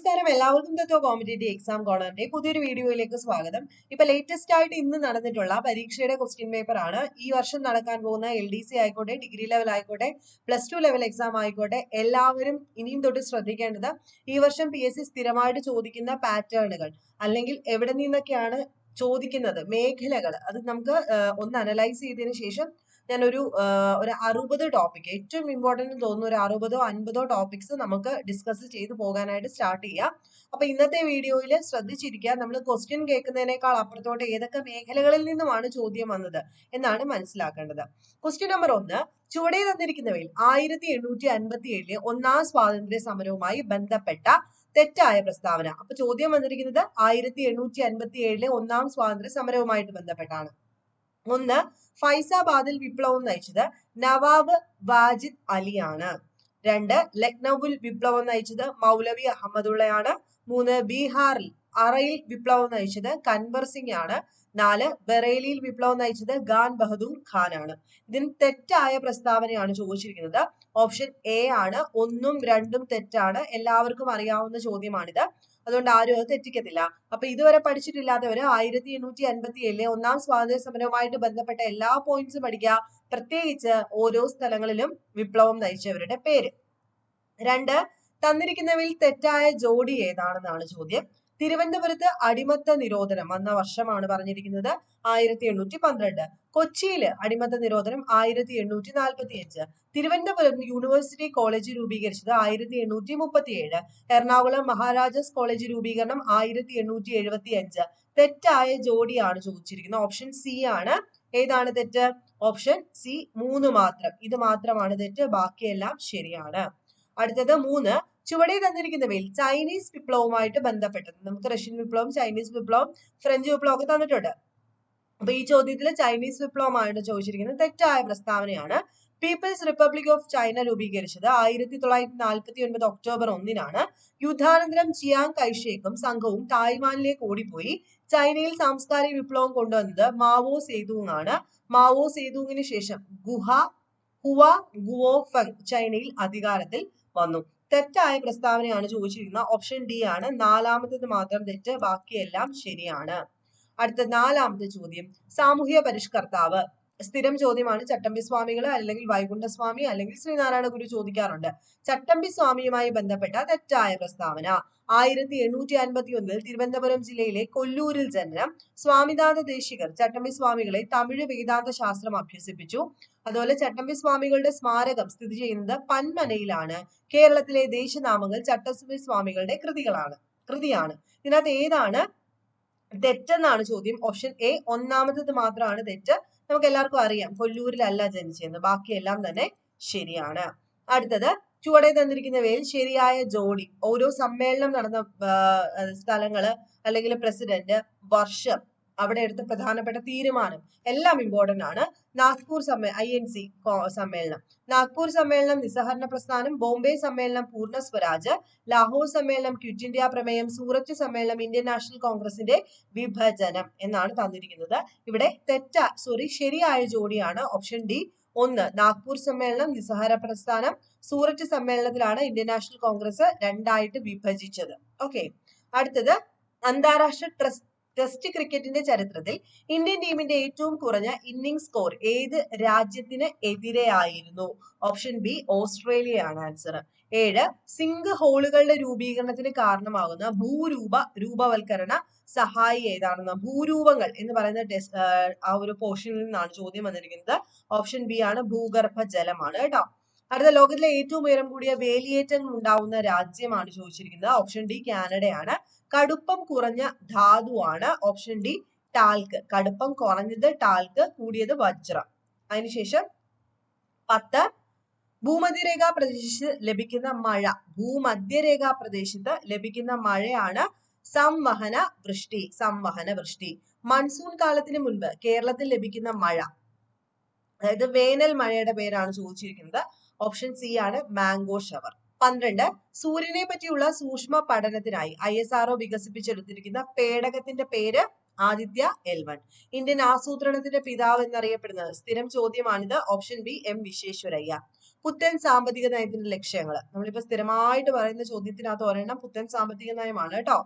നമസ്കാരം. എല്ലാവർക്കും തത്വ competitive exam കോർണറിന്റെ പുതിയൊരു വീഡിയോയിലേക്ക് സ്വാഗതം. ഇപ്പൊ ലേറ്റസ്റ്റ് ആയിട്ട് ഇന്ന് നടന്നിട്ടുള്ള പരീക്ഷയുടെ ക്വസ്റ്റ്യൻ പേപ്പർ ആണ്. ഈ വർഷം നടക്കാൻ പോകുന്ന എൽ ഡി സി ആയിക്കോട്ടെ ഡിഗ്രി ലെവൽ ആയിക്കോട്ടെ പ്ലസ് ടു ലെവൽ എക്സാം ആയിക്കോട്ടെ എല്ലാവരും ഇനിയും തൊട്ട് ശ്രദ്ധിക്കേണ്ടത് ഈ വർഷം പി എസ് സി സ്ഥിരമായിട്ട് ചോദിക്കുന്ന പാറ്റേണുകൾ അല്ലെങ്കിൽ എവിടെ നിന്നൊക്കെയാണ് ചോദിക്കുന്നത് മേഖലകൾ. അത് നമുക്ക് ഒന്ന് അനലൈസ് ചെയ്തതിനു ശേഷം ഞാനൊരു ഒരു അറുപത് ടോപ്പിക് ഏറ്റവും ഇമ്പോർട്ടന്റ് തോന്നുന്ന ഒരു അറുപതോ അൻപതോ ടോപ്പിക്സ് നമുക്ക് ഡിസ്കസ് ചെയ്ത് പോകാനായിട്ട് സ്റ്റാർട്ട് ചെയ്യാം. അപ്പൊ ഇന്നത്തെ വീഡിയോയിൽ ശ്രദ്ധിച്ചിരിക്കുക നമ്മൾ ക്വസ്റ്റ്യൻ കേൾക്കുന്നതിനേക്കാൾ അപ്പുറത്തോട്ട് ഏതൊക്കെ മേഖലകളിൽ നിന്നുമാണ് ചോദ്യം വന്നത് എന്നാണ് മനസ്സിലാക്കേണ്ടത്. ക്വസ്റ്റ്യൻ നമ്പർ ഒന്ന് ചുവടെ തന്നിരിക്കുന്നവയിൽ ആയിരത്തി എണ്ണൂറ്റി അൻപത്തി ഏഴിലെ ഒന്നാം സ്വാതന്ത്ര്യ സമരവുമായി ബന്ധപ്പെട്ട തെറ്റായ പ്രസ്താവന. അപ്പൊ ചോദ്യം വന്നിരിക്കുന്നത് ആയിരത്തി എണ്ണൂറ്റി അൻപത്തി ഏഴിലെ ഒന്നാം സ്വാതന്ത്ര്യ സമരവുമായിട്ട് ബന്ധപ്പെട്ടാണ്. ഒന്ന് ഫൈസാബാദിൽ വിപ്ലവം നയിച്ചത് നവാബ് വാജിദ് അലിയാണ്. രണ്ട് ലക്നൌവിൽ വിപ്ലവം നയിച്ചത് മൗലവി അഹമ്മദുള്ളയാണ്. മൂന്ന് ബീഹാറിൽ അറയിൽ വിപ്ലവം നയിച്ചത് കൻവർ സിംഗ് ആണ് നാല് ബറേലിയിൽ വിപ്ലവം നയിച്ചത് ഖാൻ ബഹദൂർ ഖാൻ ആണ് ഇതിന് തെറ്റായ പ്രസ്താവനയാണ് ചോദിച്ചിരിക്കുന്നത്. ഓപ്ഷൻ എ ആണ്. ഒന്നും രണ്ടും തെറ്റാണ്. എല്ലാവർക്കും അറിയാവുന്ന ചോദ്യമാണിത്. അതുകൊണ്ട് ആരും അത് തെറ്റിക്കത്തില്ല. അപ്പൊ ഇതുവരെ പഠിച്ചിട്ടില്ലാത്തവർ ആയിരത്തി എണ്ണൂറ്റി അൻപത്തി ഏഴിലെ ഒന്നാം സ്വാതന്ത്ര്യ സമരവുമായിട്ട് ബന്ധപ്പെട്ട എല്ലാ പോയിന്റ്സും പഠിക്കുക. പ്രത്യേകിച്ച് ഓരോ സ്ഥലങ്ങളിലും വിപ്ലവം നയിച്ചവരുടെ പേര്. രണ്ട് തന്നിരിക്കുന്നവയിൽ തെറ്റായ ജോഡി ഏതാണെന്നാണ് ചോദ്യം. തിരുവനന്തപുരത്ത് അടിമത്ത നിരോധനം വന്ന വർഷമാണ് പറഞ്ഞിരിക്കുന്നത് ആയിരത്തി എണ്ണൂറ്റി പന്ത്രണ്ട്. കൊച്ചിയിൽ അടിമത്ത നിരോധനം ആയിരത്തി എണ്ണൂറ്റി നാൽപ്പത്തി അഞ്ച് തിരുവനന്തപുരം യൂണിവേഴ്സിറ്റി കോളേജ് രൂപീകരിച്ചത് ആയിരത്തി എണ്ണൂറ്റി മുപ്പത്തി ഏഴ് എറണാകുളം മഹാരാജാസ് കോളേജ് രൂപീകരണം ആയിരത്തി എണ്ണൂറ്റി എഴുപത്തി അഞ്ച് തെറ്റായ ജോഡിയാണ് ചോദിച്ചിരിക്കുന്നത്. ഓപ്ഷൻ സി ആണ്. ഏതാണ് തെറ്റ്? ഓപ്ഷൻ സി മൂന്ന് മാത്രം. ഇത് മാത്രമാണ് തെറ്റ്. ബാക്കിയെല്ലാം ശരിയാണ്. അടുത്തത് മൂന്ന്. ചുവടെ തന്നിരിക്കുന്നവയിൽ ചൈനീസ് വിപ്ലവവുമായിട്ട് ബന്ധപ്പെട്ടത്. നമുക്ക് റഷ്യൻ വിപ്ലവം ചൈനീസ് വിപ്ലവം ഫ്രഞ്ച് വിപ്ലവം ഒക്കെ തന്നിട്ടുണ്ട്. അപ്പൊ ഈ ചോദ്യത്തിൽ ചൈനീസ് വിപ്ലവമായിട്ട് ചോദിച്ചിരിക്കുന്നത് തെറ്റായ പ്രസ്താവനയാണ്. പീപ്പിൾസ് റിപ്പബ്ലിക് ഓഫ് ചൈന രൂപീകരിച്ചത് ആയിരത്തി തൊള്ളായിരത്തി നാൽപ്പത്തി ഒൻപത് ഒക്ടോബർ ഒന്നിനാണ്. യുദ്ധാനന്തരം ചിയാങ് കൈഷേക്കും സംഘവും തായ്വാനിലേക്ക് ഓടിപ്പോയി. ചൈനയിൽ സാംസ്കാരിക വിപ്ലവം കൊണ്ടുവന്നത് മാവോ സേതുങ് ആണ് മാവോ സേതുങ്ങിന് ശേഷം ഗുഹ ഹുവ ഗുവോഫങ് ചൈനയിൽ അധികാരത്തിൽ വന്നു. തെറ്റായ പ്രസ്താവനയാണ് ചോദിച്ചിരിക്കുന്നത് ഓപ്ഷൻ ഡി ആണ്. നാലാമത്തത് മാത്രം തെറ്റ് ബാക്കിയെല്ലാം ശരിയാണ്. അടുത്ത നാലാമത്തെ ചോദ്യം. സാമൂഹ്യ പരിഷ്കർത്താവ്. സ്ഥിരം ചോദ്യമാണ്. ചട്ടമ്പി സ്വാമികൾ അല്ലെങ്കിൽ വൈകുണ്ഠസ്വാമി അല്ലെങ്കിൽ ശ്രീനാരായണ ഗുരു ചോദിക്കാറുണ്ട്. ചട്ടമ്പി സ്വാമിയുമായി ബന്ധപ്പെട്ട തെറ്റായ പ്രസ്താവന. ആയിരത്തി എണ്ണൂറ്റി അൻപത്തി ഒന്നിൽ തിരുവനന്തപുരം ജില്ലയിലെ കൊല്ലൂരിൽ ജനനം. സ്വാമിനാഥ ദേശികർ ചട്ടമ്പി സ്വാമികളെ തമിഴ് വേദാന്ത ശാസ്ത്രം അഭ്യസിപ്പിച്ചു. അതുപോലെ ചട്ടമ്പി സ്വാമികളുടെ സ്മാരകം സ്ഥിതി ചെയ്യുന്നത് പന്മനയിലാണ്. കേരളത്തിലെ ദേശനാമങ്ങൾ ചട്ടമ്പി സ്വാമികളുടെ കൃതികളാണ് കൃതിയാണ്. ഇതിനകത്ത് ഏതാണ്? തെറ്റെന്നാണ് ചോദ്യം. ഓപ്ഷൻ എ ഒന്നാമത്തത് മാത്രമാണ് തെറ്റ്. നമുക്ക് എല്ലാവർക്കും അറിയാം കൊല്ലൂരിലല്ല ജനിച്ചതെന്ന്. ബാക്കിയെല്ലാം തന്നെ ശരിയാണ്. അടുത്തത് ചുവടെ തന്നിരിക്കുന്നവയിൽ ശരിയായ ജോഡി. ഓരോ സമ്മേളനം നടന്ന സ്ഥലങ്ങൾ അല്ലെങ്കിൽ പ്രസിഡന്റ് വർഷം അവിടെ എടുത്ത പ്രധാനപ്പെട്ട തീരുമാനം. എല്ലാം ഇമ്പോർട്ടന്റ് ആണ്. നാഗ്പൂർ സമ്മേ ഐ എൻ സി സമ്മേളനം. നാഗ്പൂർ സമ്മേളനം നിസ്സഹരണ പ്രസ്ഥാനം ബോംബെ സമ്മേളനം പൂർണ സ്വരാജ് ലാഹോർ സമ്മേളനം ക്വിറ്റ് ഇന്ത്യ പ്രമേയം സൂറത്ത് സമ്മേളനം ഇന്ത്യൻ നാഷണൽ കോൺഗ്രസിന്റെ വിഭജനം എന്നാണ് തന്നിരിക്കുന്നത്. ഇവിടെ തെറ്റ സോറി ശരിയായ ജോഡിയാണ് ഓപ്ഷൻ ഡി ഒന്ന് നാഗ്പൂർ സമ്മേളനം നിസ്സഹര പ്രസ്ഥാനം സൂറത്ത് സമ്മേളനത്തിലാണ് ഇന്ത്യൻ നാഷണൽ കോൺഗ്രസ് രണ്ടായിട്ട് വിഭജിച്ചത്. ഓക്കെ അടുത്തത് അന്താരാഷ്ട്ര ട്രസ്റ്റ് ടെസ്റ്റ് ക്രിക്കറ്റിന്റെ ചരിത്രത്തിൽ ഇന്ത്യൻ ടീമിന്റെ ഏറ്റവും കുറഞ്ഞ ഇന്നിംഗ് സ്കോർ ഏത് രാജ്യത്തിന് എതിരെയായിരുന്നു ഓപ്ഷൻ ബി ഓസ്ട്രേലിയ ആണ് ആൻസർ ഏഴ് സിങ്ക് ഹോളുകളുടെ രൂപീകരണത്തിന് കാരണമാകുന്ന ഭൂരൂപ രൂപവൽക്കരണ സഹായി ഏതാണെന്ന്? ഭൂരൂപങ്ങൾ എന്ന് പറയുന്ന ടെസ്റ്റ് ആ ഒരു പോർഷനിൽ നിന്നാണ് ചോദ്യം വന്നിരിക്കുന്നത്. ഓപ്ഷൻ ബി ആണ് ഭൂഗർഭ ജലമാണ് കേട്ടോ. അടുത്ത ലോകത്തിലെ ഏറ്റവും ഉയരം കൂടിയ വേലിയേറ്റങ്ങൾ ഉണ്ടാവുന്ന രാജ്യമാണ് ചോദിച്ചിരിക്കുന്നത്. ഓപ്ഷൻ ഡി കാനഡയാണ്. കടുപ്പം കുറഞ്ഞ ധാതുവാണ് ഓപ്ഷൻ ഡി ടാൽക്ക് കടുപ്പം കുറഞ്ഞത് ടാൽക്ക് കൂടിയത് വജ്രം. അതിനുശേഷം പത്ത് ഭൂമധ്യരേഖാ പ്രദേശത്ത് ലഭിക്കുന്ന മഴ. ഭൂമധ്യരേഖാ പ്രദേശത്ത് ലഭിക്കുന്ന മഴയാണ് സംവഹന വൃഷ്ടി സംവഹന വൃഷ്ടി. മൺസൂൺ കാലത്തിന് മുൻപ് കേരളത്തിൽ ലഭിക്കുന്ന മഴ. അതായത് വേനൽ മഴയുടെ പേരാണ് ചോദിച്ചിരിക്കുന്നത്. ഓപ്ഷൻ സി ആണ് മാംഗോ ഷവർ പന്ത്രണ്ട് സൂര്യനെ പറ്റിയുള്ള സൂക്ഷ്മ പഠനത്തിനായി ഐ എസ് ആർഒ വികസിപ്പിച്ചെടുത്തിരിക്കുന്ന പേടകത്തിന്റെ പേര് ആദിത്യ എൽ വൺ ഇന്ത്യൻ ആസൂത്രണത്തിന്റെ പിതാവ് എന്നറിയപ്പെടുന്നത്. സ്ഥിരം ചോദ്യമാണിത്. Option B M Visvesvaraya. പുത്തൻ സാമ്പത്തിക നയത്തിന്റെ ലക്ഷ്യങ്ങൾ നമ്മളിപ്പോ സ്ഥിരമായിട്ട് പറയുന്ന ചോദ്യത്തിനകത്ത് ഒരെണ്ണം പുത്തൻ സാമ്പത്തിക നയമാണ് കേട്ടോ.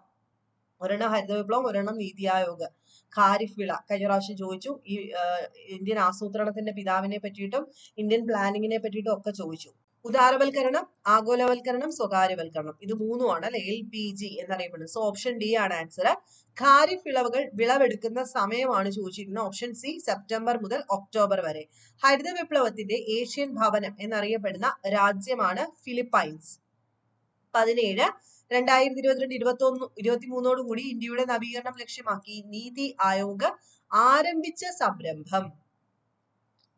ഒരെണ്ണം ഹരിത വിപ്ലവം ഒരെണ്ണം നീതി ആയോഗ്. ഖാരിഫ് വിള. കഴിഞ്ഞ പ്രാവശ്യം ചോദിച്ചു. ഈ ഇന്ത്യൻ ആസൂത്രണത്തിന്റെ പിതാവിനെ പറ്റിയിട്ടും ഇന്ത്യൻ പ്ലാനിങ്ങിനെ പറ്റിയിട്ടും ഒക്കെ ചോദിച്ചു. ഉദാരവൽക്കരണം ആഗോളവൽക്കരണം സ്വകാര്യവൽക്കരണം. ഇത് മൂന്നുമാണ് അല്ലെ? എൽ പി ജി എന്നറിയപ്പെടുന്നത്. സോ ഓപ്ഷൻ ഡി ആണ് ആൻസർ ഖാരിഫ് വിളവുകൾ വിളവെടുക്കുന്ന സമയമാണ് ചോദിച്ചിരിക്കുന്നത്. ഓപ്ഷൻ സി സെപ്റ്റംബർ മുതൽ ഒക്ടോബർ വരെ. ഹരിത വിപ്ലവത്തിന്റെ ഏഷ്യൻ ഭവനം എന്നറിയപ്പെടുന്ന രാജ്യമാണ് ഫിലിപ്പൈൻസ് പതിനേഴ് രണ്ടായിരത്തി ഇരുപത്തിരണ്ട് ഇരുപത്തി ഒന്ന് ഇരുപത്തി മൂന്നോട് കൂടി ഇന്ത്യയുടെ നവീകരണം ലക്ഷ്യമാക്കി നീതി ആയോഗ് ആരംഭിച്ച സംരംഭം.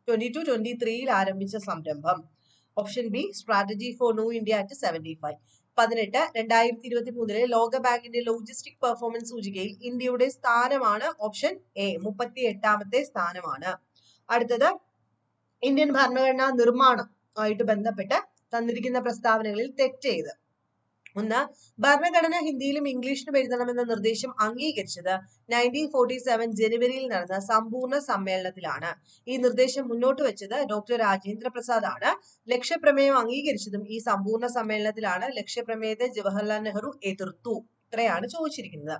ട്വന്റി ടു ട്വന്റി ത്രീയിൽ ആരംഭിച്ച സംരംഭം. Option B strategy for new India at seventy five പതിനെട്ട് രണ്ടായിരത്തി ഇരുപത്തി മൂന്നിലെ ലോക ബാങ്കിന്റെ ലോജിസ്റ്റിക് പെർഫോമൻസ് സൂചികയിൽ ഇന്ത്യയുടെ സ്ഥാനമാണ് ഓപ്ഷൻ എ മുപ്പത്തി എട്ടാമത്തെ സ്ഥാനമാണ്. അടുത്തത് ഇന്ത്യൻ ഭരണഘടനാ നിർമ്മാണം ആയിട്ട് ബന്ധപ്പെട്ട് തന്നിരിക്കുന്ന പ്രസ്താവനകളിൽ തെറ്റേത്. ഒന്ന് ഭരണഘടന ഹിന്ദിയിലും ഇംഗ്ലീഷിലും എഴുതണമെന്ന നിർദ്ദേശം അംഗീകരിച്ചത് നയന്റീൻ ഫോർട്ടി സെവൻ ജനുവരിയിൽ നടന്ന സമ്പൂർണ സമ്മേളനത്തിലാണ്. ഈ നിർദ്ദേശം മുന്നോട്ട് വെച്ചത് ഡോക്ടർ രാജേന്ദ്ര പ്രസാദ് ആണ് ലക്ഷ്യപ്രമേയം അംഗീകരിച്ചതും ഈ സമ്പൂർണ സമ്മേളനത്തിലാണ്. ലക്ഷ്യപ്രമേയത്തെ ജവഹർലാൽ നെഹ്റു എതിർത്തു. ഇത്രയാണ് ചോദിച്ചിരിക്കുന്നത്.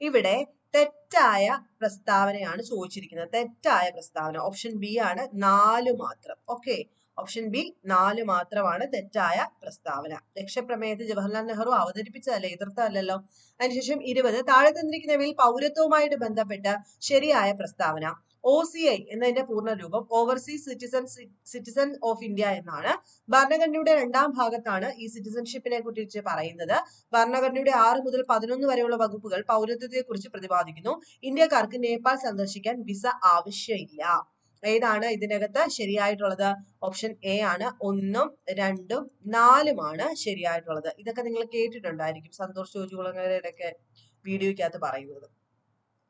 ഇവിടെ തെറ്റായ പ്രസ്താവനയാണ് ചോദിച്ചിരിക്കുന്നത്. തെറ്റായ പ്രസ്താവന. ഓപ്ഷൻ ബി ആണ് നാല് മാത്രം. ഓക്കെ ഓപ്ഷൻ ബി നാല് മാത്രമാണ് തെറ്റായ പ്രസ്താവന. ലക്ഷ്യപ്രമേയത്തെ ജവഹർലാൽ നെഹ്റു അവതരിപ്പിച്ചതല്ലേ? എതിർത്തതല്ലോ അതിനുശേഷം ഇരുപത് താഴെ തന്നിരിക്കുന്നവയിൽ പൗരത്വവുമായിട്ട് ബന്ധപ്പെട്ട ശരിയായ പ്രസ്താവന. ഒ സി ഐ എന്നതിന്റെ പൂർണ രൂപം overseas citizen citizen of India എന്നാണ്. ഭരണഘടനയുടെ രണ്ടാം ഭാഗത്താണ് ഈ സിറ്റിസൺഷിപ്പിനെ കുറിച്ച് പറയുന്നത്. ഭരണഘടനയുടെ ആറ് മുതൽ പതിനൊന്ന് വരെയുള്ള വകുപ്പുകൾ പൗരത്വത്തെ കുറിച്ച് പ്രതിപാദിക്കുന്നു. ഇന്ത്യക്കാർക്ക് നേപ്പാൾ സന്ദർശിക്കാൻ വിസ ആവശ്യമില്ല. ഏതാണ് ഇതിനകത്ത് ശരിയായിട്ടുള്ളത്? ഓപ്ഷൻ എ ആണ്. ഒന്നും രണ്ടും നാലുമാണ് ശരിയായിട്ടുള്ളത്. ഇതൊക്കെ നിങ്ങൾ കേട്ടിട്ടുണ്ടായിരിക്കും. സന്തോഷ് ജോജുകുളങ്ങളുടെയൊക്കെ വീഡിയോയ്ക്കകത്ത് പറയുന്നത്.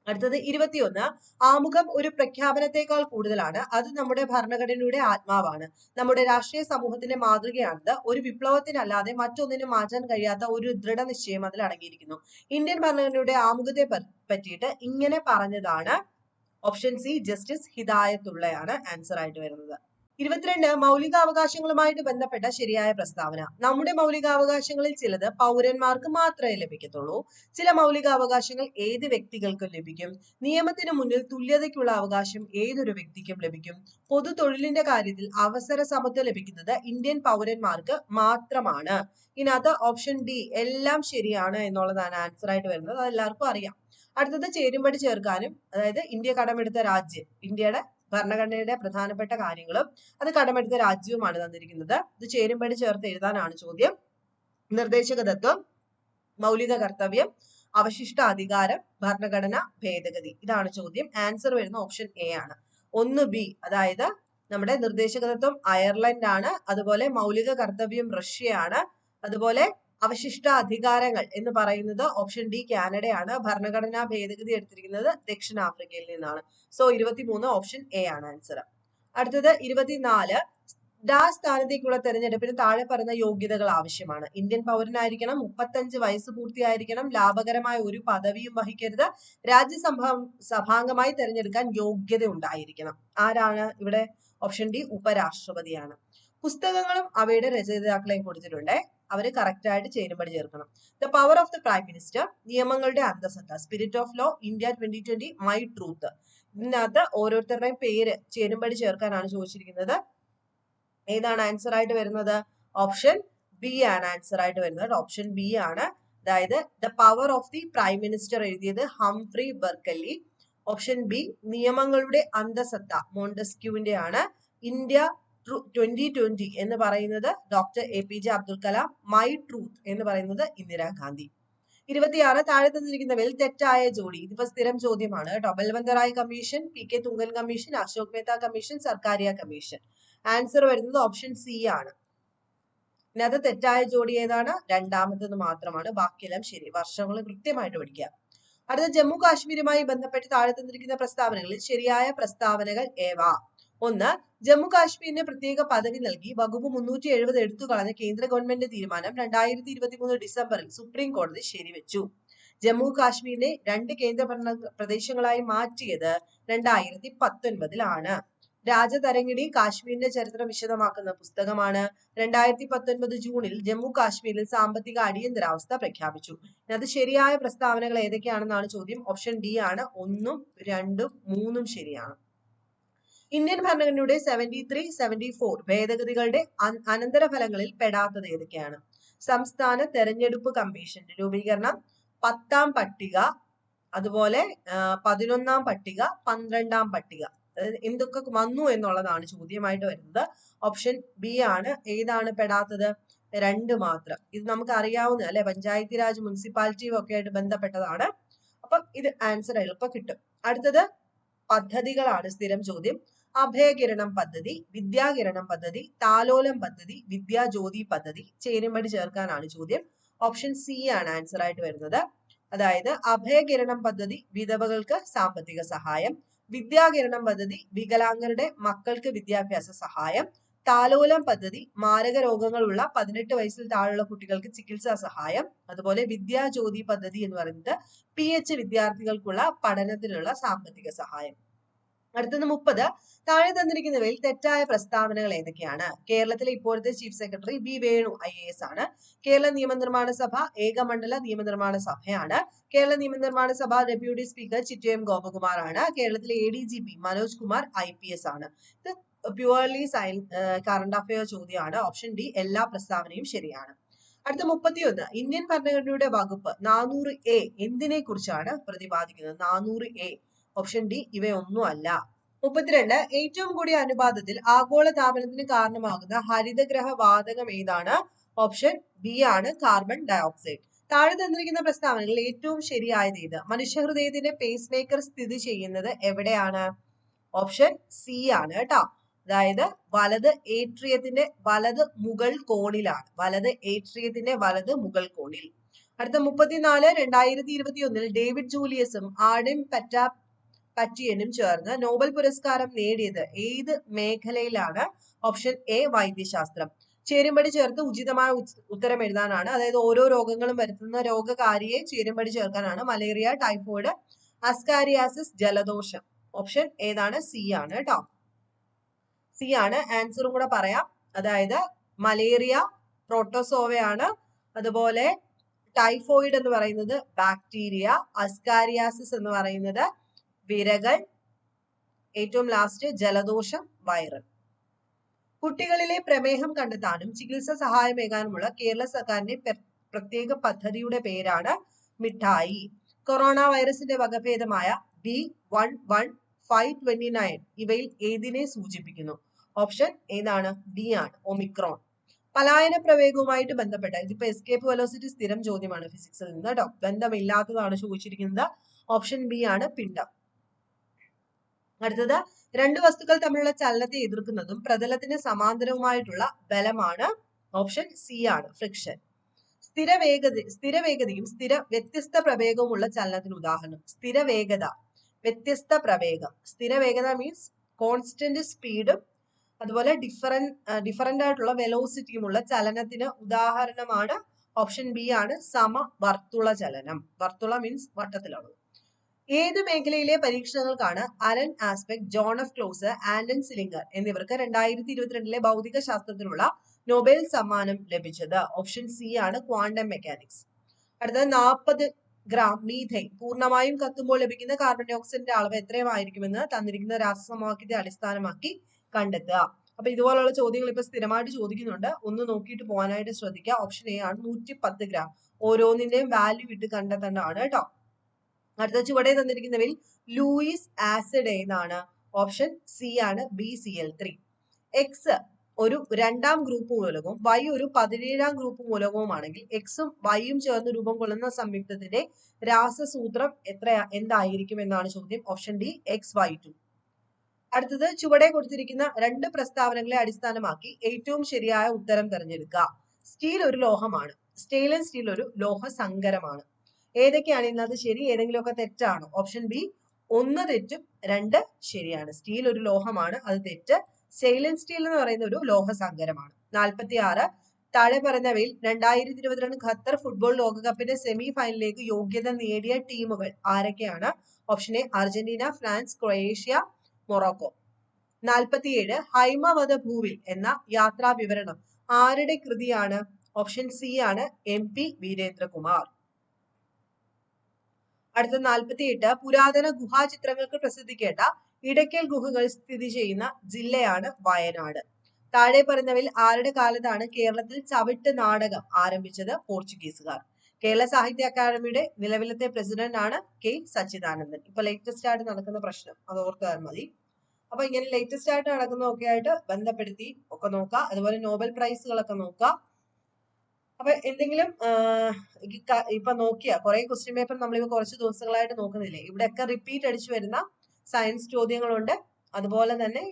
അടുത്തത് ഇരുപത്തിയൊന്ന്. ആമുഖം ഒരു പ്രഖ്യാപനത്തെക്കാൾ കൂടുതലാണ്. അത് നമ്മുടെ ഭരണഘടനയുടെ ആത്മാവാണ്. നമ്മുടെ രാഷ്ട്രീയ സമൂഹത്തിന്റെ മാതൃകയാണിത്. ഒരു വിപ്ലവത്തിനല്ലാതെ മറ്റൊന്നിനും മാറ്റാൻ കഴിയാത്ത ഒരു ദൃഢനിശ്ചയം അതിൽ അടങ്ങിയിരിക്കുന്നു. ഇന്ത്യൻ ഭരണഘടനയുടെ ആമുഖത്തെ പറ്റിയിട്ട് ഇങ്ങനെ പറഞ്ഞതാണ് ഓപ്ഷൻ സി ജസ്റ്റിസ് ഹിദായത്തുള്ളയാണ് ആൻസർ ആയിട്ട് വരുന്നത്. ഇരുപത്തിരണ്ട് മൗലികാവകാശങ്ങളുമായിട്ട് ബന്ധപ്പെട്ട ശരിയായ പ്രസ്താവന. നമ്മുടെ മൗലികാവകാശങ്ങളിൽ ചിലത് പൗരന്മാർക്ക് മാത്രമേ ലഭിക്കത്തുള്ളൂ. ചില മൗലികാവകാശങ്ങൾ ഏത് വ്യക്തികൾക്കും ലഭിക്കും? നിയമത്തിന് മുന്നിൽ തുല്യതയ്ക്കുള്ള അവകാശം ഏതൊരു വ്യക്തിക്കും ലഭിക്കും? പൊതു തൊഴിലിന്റെ കാര്യത്തിൽ അവസര സമത്വം ലഭിക്കുന്നത് ഇന്ത്യൻ പൗരന്മാർക്ക് മാത്രമാണ്. ഇതിനകത്ത് ഓപ്ഷൻ ഡി എല്ലാം ശരിയാണ് എന്നുള്ളതാണ് ആൻസർ ആയിട്ട് വരുന്നത്. അത് എല്ലാവർക്കും അറിയാം. അടുത്തത് ചേരുംപടി ചേർക്കാനും അതായത് ഇന്ത്യ കടമെടുത്ത രാജ്യം ഇന്ത്യയുടെ ഭരണഘടനയുടെ പ്രധാനപ്പെട്ട കാര്യങ്ങളും അത് കടമെടുത്ത രാജ്യവുമാണ് തന്നിരിക്കുന്നത്. ഇത് ചേരുംപടി ചേർത്ത് എഴുതാനാണ് ചോദ്യം. നിർദ്ദേശക തത്വം മൗലിക കർത്തവ്യം അവശിഷ്ട അധികാരം ഭരണഘടന ഭേദഗതി. ഇതാണ് ചോദ്യം. ആൻസർ വരുന്ന ഓപ്ഷൻ എ ആണ്. ഒന്ന് ബി അതായത് നമ്മുടെ നിർദ്ദേശകതത്വം അയർലൻഡ് ആണ് അതുപോലെ മൗലിക കർത്തവ്യം റഷ്യയാണ് അതുപോലെ അവശിഷ്ട അധികാരങ്ങൾ എന്ന് പറയുന്നത് ഓപ്ഷൻ ഡി കാനഡയാണ്. ഭരണഘടനാ ഭേദഗതി എടുത്തിരിക്കുന്നത് ദക്ഷിണാഫ്രിക്കയിൽ നിന്നാണ്. സോ ഇരുപത്തിമൂന്ന് ഓപ്ഷൻ എ ആണ് ആൻസർ അടുത്തത് ഇരുപത്തിനാല്. ഡാ സ്ഥാനത്തേക്കുള്ള തെരഞ്ഞെടുപ്പിന് താഴെ പറയുന്ന യോഗ്യതകൾ ആവശ്യമാണ്. ഇന്ത്യൻ പൗരനായിരിക്കണം മുപ്പത്തഞ്ച് വയസ്സ് പൂർത്തിയായിരിക്കണം ലാഭകരമായ ഒരു പദവിയും വഹിക്കരുത് രാജ്യസഭ സഭാംഗമായി തെരഞ്ഞെടുക്കാൻ യോഗ്യത ഉണ്ടായിരിക്കണം ആരാണ് ഇവിടെ? ഓപ്ഷൻ ഡി ഉപരാഷ്ട്രപതിയാണ്. പുസ്തകങ്ങളും അവയുടെ രചയിതാക്കളെയും കൊടുത്തിട്ടുണ്ട്. അവർ കറക്റ്റായിട്ട് ചേരുമ്പടി ചേർക്കണം. The power of the prime minister നിയമങ്ങളുടെ അന്തസത്ത spirit of law India twenty twenty my truth ഇതിനകത്ത് ഓരോരുത്തരുടെയും പേര് ചേരുമ്പടി ചേർക്കാനാണ് ചോദിച്ചിരിക്കുന്നത്. ഏതാണ് ആൻസർ ആയിട്ട് വരുന്നത്? ഓപ്ഷൻ ബി ആണ് ആൻസർ ആയിട്ട് വരുന്നത്. ഓപ്ഷൻ ബി ആണ്. അതായത് the power of the prime minister എഴുതിയത് ഹംഫ്രി ബർക്കലി ഓപ്ഷൻ ബി നിയമങ്ങളുടെ അന്തസത്ത മോണ്ടസ്ക്യൂവിന്റെ ആണ് ഇന്ത്യ ട്വന്റി ട്വന്റി എന്ന് പറയുന്നത് doctor A P J Abdul Kalam my truth എന്ന് പറയുന്നത് ഇന്ദിരാഗാന്ധി ഇരുപത്തിയാറ് താഴെ തന്നിരിക്കുന്നവയിൽ തെറ്റായ ജോഡി ഇതിപ്പോ സ്ഥിരം ചോദ്യമാണ് കേട്ടോ. Balwantrai commission P K Thungon commission Ashok Mehta commission Sarkaria commission. Answer വരുന്നത് ഓപ്ഷൻ സി ആണ്. ഇതിനകത്ത് തെറ്റായ ജോഡി ഏതാണ്? രണ്ടാമത്തത് മാത്രമാണ്. ബാക്കിയെല്ലാം ശരി. വർഷങ്ങൾ കൃത്യമായിട്ട് പഠിക്കുക. അടുത്ത ജമ്മു കാശ്മീരുമായി ബന്ധപ്പെട്ട് താഴെ തന്നിരിക്കുന്ന പ്രസ്താവനകളിൽ ശരിയായ പ്രസ്താവനകൾ ഏവ? ഒന്ന് ജമ്മു കാശ്മീരിന് പ്രത്യേക പദവി നൽകി വകുപ്പ് മുന്നൂറ്റി എഴുപത് എടുത്തു കളഞ്ഞ കേന്ദ്ര ഗവൺമെന്റ് തീരുമാനം രണ്ടായിരത്തി ഇരുപത്തി മൂന്ന് ഡിസംബറിൽ സുപ്രീം കോടതി ശരിവെച്ചു. ജമ്മു കാശ്മീരിനെ രണ്ട് കേന്ദ്രഭരണ പ്രദേശങ്ങളായി മാറ്റിയത് രണ്ടായിരത്തി പത്തൊൻപതിലാണ് രാജതരംഗിണി കാശ്മീരിന്റെ ചരിത്രം വിശദമാക്കുന്ന പുസ്തകമാണ്. രണ്ടായിരത്തി പത്തൊൻപത് ജൂണിൽ ജമ്മു കാശ്മീരിൽ സാമ്പത്തിക അടിയന്തരാവസ്ഥ പ്രഖ്യാപിച്ചു. അത് ശരിയായ പ്രസ്താവനകൾ ഏതൊക്കെയാണെന്നാണ് ചോദ്യം. ഓപ്ഷൻ ഡി ആണ്. ഒന്നും രണ്ടും മൂന്നും ശരിയാണ്. ഇന്ത്യൻ ഭരണഘടനയുടെ സെവന്റി ത്രീ സെവന്റി ഫോർ ഭേദഗതികളുടെ അനന്തരഫലങ്ങളിൽ പെടാത്തത് ഏതൊക്കെയാണ്? സംസ്ഥാന തെരഞ്ഞെടുപ്പ് കമ്മീഷന്റെ രൂപീകരണം പത്താം പട്ടിക അതുപോലെ പതിനൊന്നാം പട്ടിക പന്ത്രണ്ടാം പട്ടിക. എന്തൊക്കെ വന്നു എന്നുള്ളതാണ് ചോദ്യമായിട്ട് വരുന്നത്. ഓപ്ഷൻ ബി ആണ്. ഏതാണ് പെടാത്തത്? രണ്ട് മാത്രം. ഇത് നമുക്ക് അറിയാവുന്ന അല്ലെ പഞ്ചായത്തി രാജ് മുനിസിപ്പാലിറ്റിയും ഒക്കെ ആയിട്ട് ബന്ധപ്പെട്ടതാണ്. അപ്പൊ ഇത് ആൻസർ എളുപ്പം കിട്ടും. അടുത്തത് പദ്ധതികളാണ് സ്ഥിരം ചോദ്യം. അഭയകിരണം പദ്ധതി വിദ്യാകിരണം പദ്ധതി താലോലം പദ്ധതി വിദ്യാജ്യോതി പദ്ധതി ചേരുമടി ചേർക്കാനാണ് ചോദ്യം. ഓപ്ഷൻ സി ആണ് ആൻസർ ആയിട്ട് വരുന്നത്. അതായത് അഭയകിരണം പദ്ധതി വിധവകൾക്ക് സാമ്പത്തിക സഹായം. വിദ്യാകിരണം പദ്ധതി വികലാംഗരുടെ മക്കൾക്ക് വിദ്യാഭ്യാസ സഹായം. താലോലം പദ്ധതി മാരക രോഗങ്ങളുള്ള പതിനെട്ട് വയസ്സിൽ താഴെയുള്ള കുട്ടികൾക്ക് ചികിത്സാ സഹായം. അതുപോലെ വിദ്യാജ്യോതി പദ്ധതി എന്ന് പറയുന്നത് പി എച്ച് വിദ്യാർത്ഥികൾക്കുള്ള പഠനത്തിനുള്ള സാമ്പത്തിക സഹായം. അടുത്തത് മുപ്പത്. താഴെ തന്നിരിക്കുന്നവയിൽ തെറ്റായ പ്രസ്താവനകൾ ഏതൊക്കെയാണ്? കേരളത്തിലെ ഇപ്പോഴത്തെ chief secretary V Venu I A S ആണ്. കേരള നിയമനിർമ്മാണ സഭ ഏകമണ്ഡല നിയമനിർമ്മാണ സഭയാണ്. കേരള നിയമനിർമ്മാണ സഭ ഡെപ്യൂട്ടി സ്പീക്കർ ചിറ്റയം ഗോപകുമാർ ആണ്. കേരളത്തിലെ A D G P Manoj Kumar I P S ആണ്. ഇത് പ്യുവർലി സയൻ കറണ്ട് അഫയർ ചോദ്യമാണ്. ഓപ്ഷൻ ഡി എല്ലാ പ്രസ്താവനയും ശരിയാണ്. അടുത്ത മുപ്പത്തിയൊന്ന്. ഇന്ത്യൻ ഭരണഘടനയുടെ വകുപ്പ് നാനൂറ് എ എന്തിനെ കുറിച്ചാണ് പ്രതിപാദിക്കുന്നത്? നാനൂറ് എ. ഓപ്ഷൻ ഡി ഇവയൊന്നും അല്ല. മുപ്പത്തിരണ്ട് ഏറ്റവും കൂടിയ അനുപാതത്തിൽ ആഗോള താപനത്തിന് കാരണമാകുന്ന ഹരിതഗ്രഹ വാതകം ഏതാണ്? ഓപ്ഷൻ ബി ആണ് കാർബൺ ഡയോക്സൈഡ് താഴെ തന്നിരിക്കുന്ന പ്രസ്താവനകളിൽ ഏറ്റവും ശരിയായത് ഏത്? മനുഷ്യഹൃദയത്തിന്റെ പേസ് മേക്കർ സ്ഥിതി ചെയ്യുന്നത് എവിടെയാണ്? ഓപ്ഷൻ സി ആണ് കേട്ടോ. അതായത് വലത് ഏട്രിയത്തിന്റെ വലത് മുകൾ കോണിലാണ്. വലത് ഏട്രിയത്തിന്റെ വലത് മുകൾ കോണിൽ. അടുത്ത മുപ്പത്തിനാല് രണ്ടായിരത്തി ഇരുപത്തി ഒന്നിൽ ഡേവിഡ് ജൂലിയസും ആഡിം പറ്റാ പറ്റിയനും ചേർന്ന് നോബൽ പുരസ്കാരം നേടിയത് ഏത് മേഖലയിലാണ്? ഓപ്ഷൻ എ വൈദ്യശാസ്ത്രം. ചേരുംപടി ചേർത്ത് ഉചിതമായ ഉത്തരം എഴുതാനാണ്. അതായത് ഓരോ രോഗങ്ങളും വരുത്തുന്ന രോഗകാരിയെ ചേരുംപടി ചേർക്കാനാണ്. മലേറിയ ടൈഫോയിഡ് അസ്കാരിയാസിസ് ജലദോഷം. ഓപ്ഷൻ ഏതാണ്? സി ആണ് കേട്ടോ സി ആണ്. ആൻസറും കൂടെ പറയാം. അതായത് മലേറിയ പ്രോട്ടോസോവയാണ് അതുപോലെ ടൈഫോയിഡ് എന്ന് പറയുന്നത് ബാക്ടീരിയ അസ്കാരിയാസിസ് എന്ന് പറയുന്നത് വിരകൾ ഏറ്റവും ലാസ്റ്റ് ജലദോഷം വൈറൽ കുട്ടികളിലെ പ്രമേഹം കണ്ടെത്താനും ചികിത്സ സഹായമേകാനുമുള്ള കേരള സർക്കാരിന്റെ പ്രത്യേക പദ്ധതിയുടെ പേരാണ് മിഠായി. കൊറോണ വൈറസിന്റെ വകഭേദമായ B one one five twenty nine ഇവയിൽ ഏതിനെ സൂചിപ്പിക്കുന്നു? ഓപ്ഷൻ ഏതാണ്? ഡി ആണ്. ഒമിക്രോൺ. പലായന പ്രവേഗവുമായിട്ട് ബന്ധപ്പെട്ട ഇതിപ്പോ എസ്കേപ്പ് വെലോസിറ്റി സ്ഥിരം ചോദ്യമാണ് ഫിസിക്സിൽ നിന്ന് കേട്ടോ. ബന്ധമില്ലാത്തതാണ് ചോദിച്ചിരിക്കുന്നത്. ഓപ്ഷൻ ബി ആണ് പിണ്ഡം. അടുത്തത് രണ്ട് വസ്തുക്കൾ തമ്മിലുള്ള ചലനത്തെ എതിർക്കുന്നതും പ്രതലത്തിന് സമാന്തരവുമായിട്ടുള്ള ബലമാണ് ഓപ്ഷൻ സി ആണ് ഫ്രിക്ഷൻ സ്ഥിരവേഗത സ്ഥിരവേഗതയും സ്ഥിര വ്യത്യസ്ത പ്രവേഗവുമുള്ള ചലനത്തിന് ഉദാഹരണം സ്ഥിരവേഗത വ്യത്യസ്ത പ്രവേഗം സ്ഥിരവേഗത മീൻസ് കോൺസ്റ്റന്റ് സ്പീഡും അതുപോലെ ഡിഫറൻ ഡിഫറന്റ് ആയിട്ടുള്ള വെലോസിറ്റിയുമുള്ള ചലനത്തിന് ഉദാഹരണമാണ് ഓപ്ഷൻ ബി ആണ് സമ വർത്തുള ചലനം. വർത്തുള മീൻസ് വട്ടത്തിലുള്ളത് ഏത് മേഖലയിലെ പരീക്ഷണങ്ങൾക്കാണ് Alain Aspect John F Clauser Anton Zeilinger എന്നിവർക്ക് രണ്ടായിരത്തി ഇരുപത്തിരണ്ടിലെ ഭൗതിക ശാസ്ത്രത്തിനുള്ള നൊബേൽ സമ്മാനം ലഭിച്ചത്? ഓപ്ഷൻ സി ആണ് ക്വാണ്ടം മെക്കാനിക്സ്. അടുത്തത് നാൽപ്പത് ഗ്രാം മീഥൈൻ പൂർണമായും കത്തുമ്പോൾ ലഭിക്കുന്ന കാർബൺ ഡൈ ഓക്സൈഡിന്റെ അളവ് എത്രയുമായിരിക്കുമെന്ന് തന്നിരിക്കുന്ന രാസസമവാക്യത്തെ അടിസ്ഥാനമാക്കി കണ്ടെത്തുക. അപ്പൊ ഇതുപോലുള്ള ചോദ്യങ്ങൾ ഇപ്പൊ സ്ഥിരമായിട്ട് ചോദിക്കുന്നുണ്ട്. ഒന്ന് നോക്കിയിട്ട് പോകാനായിട്ട് ശ്രദ്ധിക്കുക. ഓപ്ഷൻ എ ആണ് നൂറ്റി പത്ത് ഗ്രാം. ഓരോന്നിന്റെയും വാല്യൂ ഇട്ട് കണ്ടെത്തേണ്ടതാണ് കേട്ടോ. അടുത്ത ചുവടെ തന്നിരിക്കുന്നവയിൽ ലൂയിസ് ആസിഡ് ഏതാണ് ഓപ്ഷൻ സി ആണ് B C L three. X ഒരു രണ്ടാം ഗ്രൂപ്പ് മൂലകവും വൈ ഒരു പതിനേഴാം ഗ്രൂപ്പ് മൂലകവുമാണെങ്കിൽ എക്സും വൈയും ചേർന്ന് രൂപം കൊള്ളുന്ന സംയുക്തത്തിന്റെ രാസസൂത്രം എത്ര എന്തായിരിക്കും എന്നാണ് ചോദ്യം. Option D X Y two അടുത്തത് ചുവടെ കൊടുത്തിരിക്കുന്ന രണ്ട് പ്രസ്താവനകളെ അടിസ്ഥാനമാക്കി ഏറ്റവും ശരിയായ ഉത്തരം തിരഞ്ഞെടുക്കുക. സ്റ്റീൽ ഒരു ലോഹമാണ്. സ്റ്റെയിൻലെസ് സ്റ്റീൽ ഒരു ലോഹ സങ്കരമാണ് ഏതൊക്കെയാണ് ഇന്നത് ശരി? ഏതെങ്കിലുമൊക്കെ തെറ്റാണ്? ഓപ്ഷൻ ബി ഒന്ന് തെറ്റും രണ്ട് ശരിയാണ്. സ്റ്റീൽ ഒരു ലോഹമാണ് അത് തെറ്റ്. സെയിലൻ സ്റ്റീൽ എന്ന് പറയുന്ന ഒരു ലോഹ സങ്കരമാണ് നാൽപ്പത്തി ആറ് താഴെ പറയുന്നവയിൽ രണ്ടായിരത്തി ഇരുപത്തിരണ്ട് ഖത്തർ ഫുട്ബോൾ ലോകകപ്പിന്റെ സെമി ഫൈനലിലേക്ക് യോഗ്യത നേടിയ ടീമുകൾ ആരൊക്കെയാണ്? Option A Argentina France Croatia Morocco. നാൽപ്പത്തിയേഴ് ഹൈമവത ഭൂവിൽ എന്ന യാത്രാ വിവരണം ആരുടെ കൃതിയാണ്? ഓപ്ഷൻ സി ആണ് എം പി വീരേന്ദ്രകുമാർ. അടുത്ത നാൽപ്പത്തിയെട്ട് പുരാതന ഗുഹാചിത്രങ്ങൾക്ക് പ്രസിദ്ധിക്കേണ്ട ഇടയ്ക്കൽ ഗുഹകൾ സ്ഥിതി ചെയ്യുന്ന ജില്ലയാണ് വയനാട്. താഴെ പറയുന്നവയിൽ ആരുടെ കാലത്താണ് കേരളത്തിൽ ചവിട്ട് നാടകം ആരംഭിച്ചത് പോർച്ചുഗീസുകാർ. കേരള സാഹിത്യ അക്കാദമിയുടെ നിലവിലത്തെ പ്രസിഡന്റ് ആണ് കെ സച്ചിദാനന്ദൻ. ഇപ്പൊ ലേറ്റസ്റ്റ് ആയിട്ട് നടക്കുന്ന പ്രശ്നം അത് ഓർക്കാൻ മതി. അപ്പൊ ഇങ്ങനെ ലേറ്റസ്റ്റ് ആയിട്ട് നടക്കുന്നതൊക്കെ ആയിട്ട് ബന്ധപ്പെടുത്തി ഒക്കെ നോക്കുക അതുപോലെ നോബൽ പ്രൈസുകളൊക്കെ നോക്കുക അപ്പൊ എന്തെങ്കിലും ഇപ്പൊ നോക്കിയ കുറെ ക്വസ്റ്റ്യൻ പേപ്പർ നമ്മളിപ്പോ കുറച്ച് ദിവസങ്ങളായിട്ട് നോക്കുന്നില്ലേ? ഇവിടെയൊക്കെ റിപ്പീറ്റ് അടിച്ചു വരുന്ന സയൻസ് ചോദ്യങ്ങളുണ്ട്. അതുപോലെ തന്നെ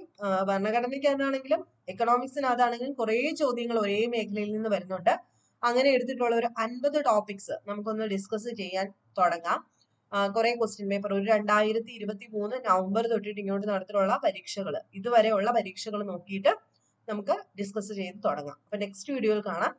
ഭരണഘടനയ്ക്കാണെങ്കിലും എക്കണോമിക്സിന് അതാണെങ്കിലും കുറെ ചോദ്യങ്ങൾ ഒരേ മേഖലയിൽ നിന്ന് വരുന്നുണ്ട്. അങ്ങനെ എടുത്തിട്ടുള്ള ഒരു അൻപത് ടോപ്പിക്സ് നമുക്കൊന്ന് ഡിസ്കസ് ചെയ്യാൻ തുടങ്ങാം. കുറെ ക്വസ്റ്റ്യൻ പേപ്പർ ഒരു രണ്ടായിരത്തി ഇരുപത്തി മൂന്ന് നവംബർ തൊട്ടിട്ട് ഇങ്ങോട്ട് നടത്തിയിട്ടുള്ള പരീക്ഷകൾ ഇതുവരെയുള്ള പരീക്ഷകൾ നോക്കിയിട്ട് നമുക്ക് ഡിസ്കസ് ചെയ്ത് തുടങ്ങാം. അപ്പൊ നെക്സ്റ്റ് വീഡിയോയിൽ കാണാം.